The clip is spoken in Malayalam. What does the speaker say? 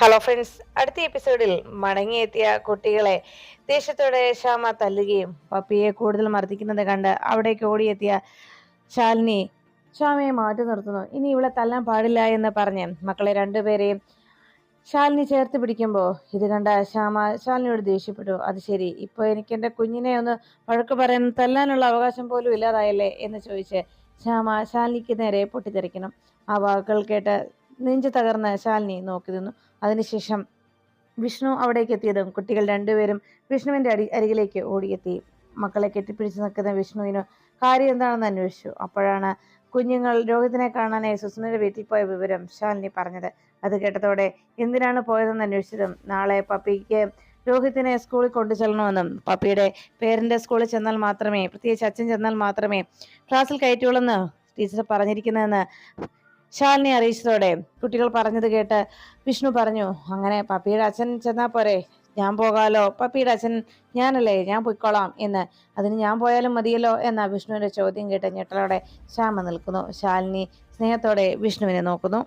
ഹലോ ഫ്രണ്ട്സ് അടുത്ത എപ്പിസോഡിൽ മടങ്ങിയെത്തിയ കുട്ടികളെ ദേഷ്യത്തോടെ ശ്യാമ തല്ലുകയും പപ്പിയെ കൂടുതൽ മർദ്ദിക്കുന്നത് കണ്ട് അവിടേക്ക് ഓടിയെത്തിയ ശാലിനി ശ്യാമയെ മാറ്റി നിർത്തുന്നു. ഇനി ഇവളെ തല്ലാൻ പാടില്ല എന്ന് പറഞ്ഞ് മക്കളെ രണ്ടുപേരെയും ശാലിനി ചേർത്ത് പിടിക്കുമ്പോൾ ഇത് കണ്ട ശ്യാമ ശാലിനിയോട് ദേഷ്യപ്പെട്ടു. അത് ശരി. ഇപ്പോൾ എനിക്ക് എന്റെ കുഞ്ഞിനെ ഒന്ന് വഴക്ക് പറയാൻ തല്ലാനുള്ള അവകാശം പോലും ഇല്ലാതായല്ലേ? എന്ന് ചോദിച്ച് ശ്യാമ ശാലിനിക്ക് നേരെ പൊട്ടിത്തെറിക്കണം. ആ വാക്കുകൾ കേട്ട് നെഞ്ചു തകർന്ന ശാലിനി നോക്കി നിന്നു. അതിനുശേഷം വിഷ്ണു അവിടേക്ക് എത്തിയതും കുട്ടികൾ രണ്ടുപേരും വിഷ്ണുവിന്റെ അടി അരികിലേക്ക് ഓടിയെത്തി. മക്കളെ കെട്ടിപ്പിടിച്ച് നിൽക്കുന്ന വിഷ്ണുവിന് കാര്യം എന്താണെന്ന് അന്വേഷിച്ചു. അപ്പോഴാണ് കുഞ്ഞുങ്ങൾ രോഹിത്തിനെ കാണാനായി സുസ്മിന്റെ വീട്ടിൽ പോയ വിവരം ശാലിനി പറഞ്ഞത്. അത് കേട്ടതോടെ എന്തിനാണ് പോയതെന്ന് അന്വേഷിച്ചതും നാളെ പപ്പിക്ക് രോഹിത്തിനെ സ്കൂളിൽ കൊണ്ടു ചെല്ലണമെന്നും പപ്പിയുടെ പേരന്റെ സ്കൂളിൽ ചെന്നാൽ മാത്രമേ പ്രത്യേകിച്ച് അച്ഛൻ ചെന്നാൽ മാത്രമേ ക്ലാസ്സിൽ കയറ്റുള്ളൂ ടീച്ചർ പറഞ്ഞിരിക്കുന്നതെന്ന് ശാലിനി അറിയിച്ചതോടെ കുട്ടികൾ പറഞ്ഞത് കേട്ട് വിഷ്ണു പറഞ്ഞു അങ്ങനെ പപ്പിയുടെ അച്ഛൻ ചെന്നാൽ പോരെ ഞാൻ പോകാലോ പപ്പിയുടെ അച്ഛൻ ഞാനല്ലേ ഞാൻ പൊയ്ക്കോളാം എന്ന്. അതിന് ഞാൻ പോയാലും മതിയല്ലോ എന്ന വിഷ്ണുവിന്റെ ചോദ്യം കേട്ട് ഞെട്ടലോടെ ശ്യാമ നിൽക്കുന്നു. ശാലിനി സ്നേഹത്തോടെ വിഷ്ണുവിനെ നോക്കുന്നു.